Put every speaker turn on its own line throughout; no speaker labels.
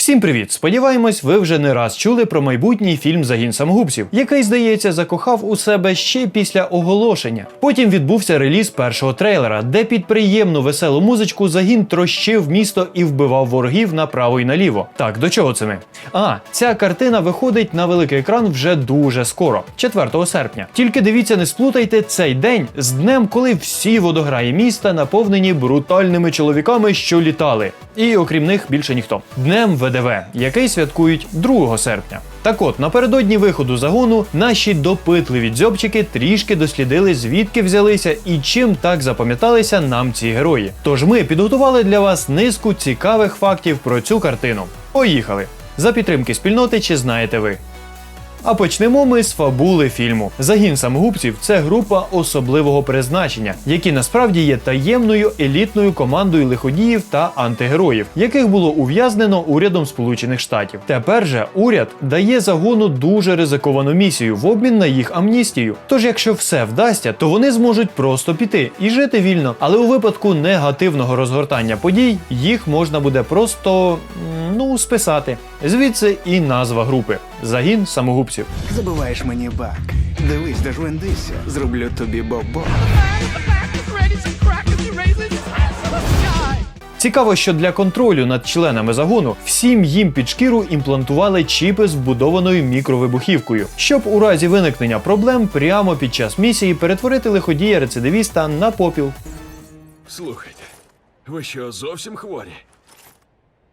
Всім привіт! Сподіваємось, ви вже не раз чули про майбутній фільм Загін самогубців, який, здається, закохав у себе ще після оголошення. Потім відбувся реліз першого трейлера, де під приємну веселу музичку загін трощив місто і вбивав ворогів направо і наліво. Так, до чого це ми? А, ця картина виходить на великий екран вже дуже скоро, 4 серпня. Тільки дивіться, не сплутайте цей день з днем, коли всі водограї міста наповнені брутальними чоловіками, що літали. І окрім них більше ніхто. Днем ВДВ, який святкують 2 серпня. Так от, напередодні виходу загону наші допитливі дзьобчики трішки дослідили, звідки взялися і чим так запам'яталися нам ці герої. Тож ми підготували для вас низку цікавих фактів про цю картину. Поїхали! За підтримки спільноти чи знаєте ви? А почнемо ми з фабули фільму. Загін самогубців це група особливого призначення, які насправді є таємною елітною командою лиходіїв та антигероїв, яких було ув'язнено урядом Сполучених Штатів. Тепер же уряд дає загону дуже ризиковану місію в обмін на їх амністію. Тож, якщо все вдасться, то вони зможуть просто піти і жити вільно. Але у випадку негативного розгортання подій їх можна буде просто ну списати. Звідси і назва групи загін самогубців.
Забуваєш мені бак. Дивись, дожвендися, зроблю тобі бобо.
Цікаво, що для контролю над членами загону всім їм під шкіру імплантували чіпи з вбудованою мікровибухівкою, щоб у разі виникнення проблем прямо під час місії перетворити лиходія рецидивіста на попіл.
Слухайте, ви що зовсім хворі?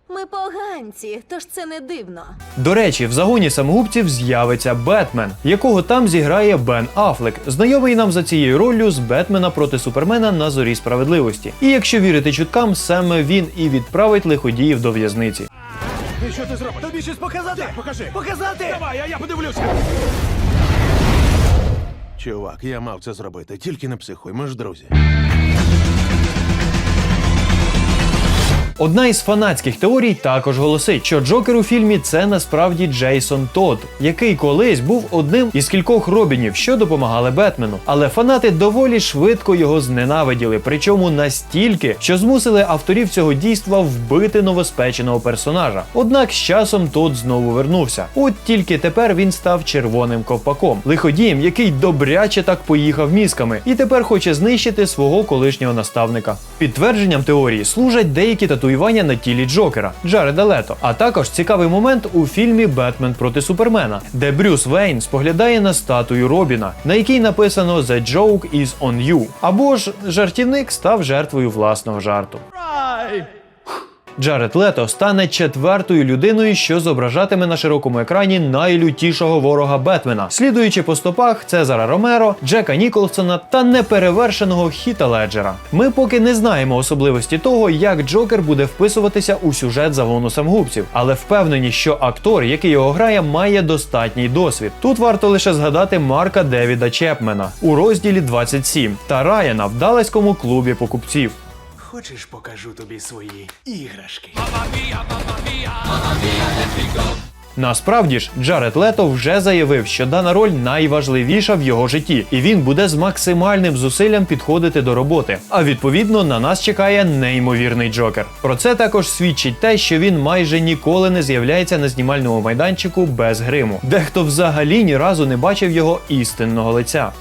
Ми поганці, тож це не дивно.
До речі, в загоні самогубців з'явиться Бетмен, якого там зіграє Бен Афлек, знайомий нам за цією роллю з Бетмена проти Супермена на зорі справедливості. І якщо вірити чуткам, саме він і відправить лиходіїв до в'язниці.
І що ти зробиш? Тобі щось показати? Так, покажи. Показати!
Давай, а я подивлюся.
Чувак, я мав це зробити, тільки не психуй, ми ж друзі.
Одна із фанатських теорій також голосить, що Джокер у фільмі це насправді Джейсон Тодд, який колись був одним із кількох робінів, що допомагали Бетмену. Але фанати доволі швидко його зненавиділи, причому настільки, що змусили авторів цього дійства вбити новоспеченого персонажа. Однак з часом Тодд знову вернувся. От тільки тепер він став червоним ковпаком, лиходієм, який добряче так поїхав мізками, і тепер хоче знищити свого колишнього наставника. Підтвердженням теорії служать деякі татуювання на тілі Джокера Джареда Лето. А також цікавий момент у фільмі Бетмен проти Супермена, де Брюс Вейн споглядає на статую Робіна, на якій написано «The joke is on you». Або ж жартівник став жертвою власного жарту. Джаред Лето стане четвертою людиною, що зображатиме на широкому екрані найлютішого ворога Бетмена, слідуючи по стопах Цезара Ромеро, Джека Ніколсона та неперевершеного Хіта Леджера. Ми поки не знаємо особливості того, як Джокер буде вписуватися у сюжет загону самогубців, але впевнені, що актор, який його грає, має достатній досвід. Тут варто лише згадати Марка Девіда Чепмена у розділі 27 та Райана в далеському клубі покупців.
Хочеш, покажу тобі свої іграшки?
Насправді ж, Джаред Лето вже заявив, що дана роль найважливіша в його житті, і він буде з максимальним зусиллям підходити до роботи. А відповідно на нас чекає неймовірний Джокер. Про це також свідчить те, що він майже ніколи не з'являється на знімальному майданчику без гриму. Дехто взагалі ні разу не бачив його істинного лиця.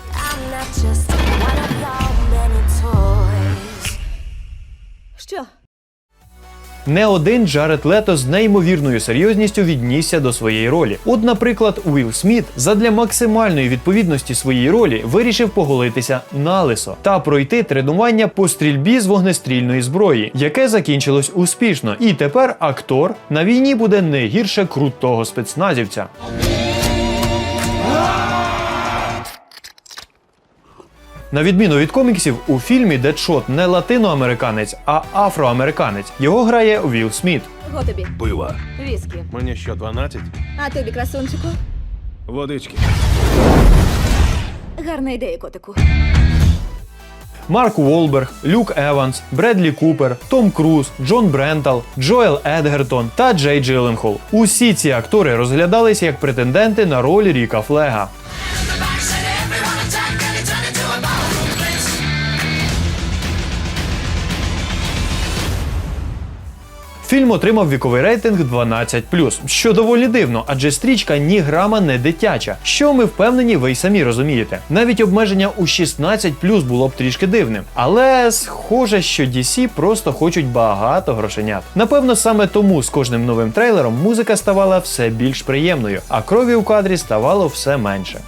Не один Джаред Лето з неймовірною серйозністю віднісся до своєї ролі. От, наприклад, Уілл Сміт задля максимальної відповідності своїй ролі вирішив поголитися налисо та пройти тренування по стрільбі з вогнестрільної зброї, яке закінчилось успішно. І тепер актор на війні буде не гірше крутого спецназівця. На відміну від коміксів, у фільмі Дедшот не латиноамериканець, а афроамериканець. Його грає Вілл Сміт.
Го тобі?
Пива.
Віскі.
Мені що, 12?
А тобі, красунчику?
Водички.
Гарна ідея, котику.
Марк Уолберг, Люк Еванс, Бредлі Купер, Том Круз, Джон Брентал, Джоел Едгертон та Джей Джилленхол. Усі ці актори розглядалися як претенденти на роль Ріка Флега. Фільм отримав віковий рейтинг 12 що доволі дивно, адже стрічка ні грама не дитяча. Що ми впевнені, ви й самі розумієте. Навіть обмеження у 16 було б трішки дивним. Але схоже, що DC просто хочуть багато грошенят. Напевно, саме тому з кожним новим трейлером музика ставала все більш приємною, а крові у кадрі ставало все менше.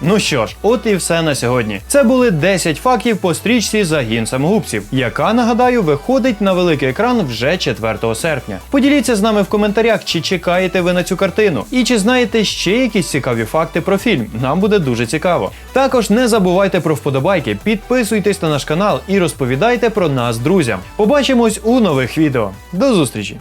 Ну що ж, от і все на сьогодні. Це були 10 фактів по стрічці Загін самогубців, яка, нагадаю, виходить на великий екран вже 4 серпня. Поділіться з нами в коментарях, чи чекаєте ви на цю картину, і чи знаєте ще якісь цікаві факти про фільм. Нам буде дуже цікаво. Також не забувайте про вподобайки, підписуйтесь на наш канал і розповідайте про нас друзям. Побачимось у нових відео. До зустрічі!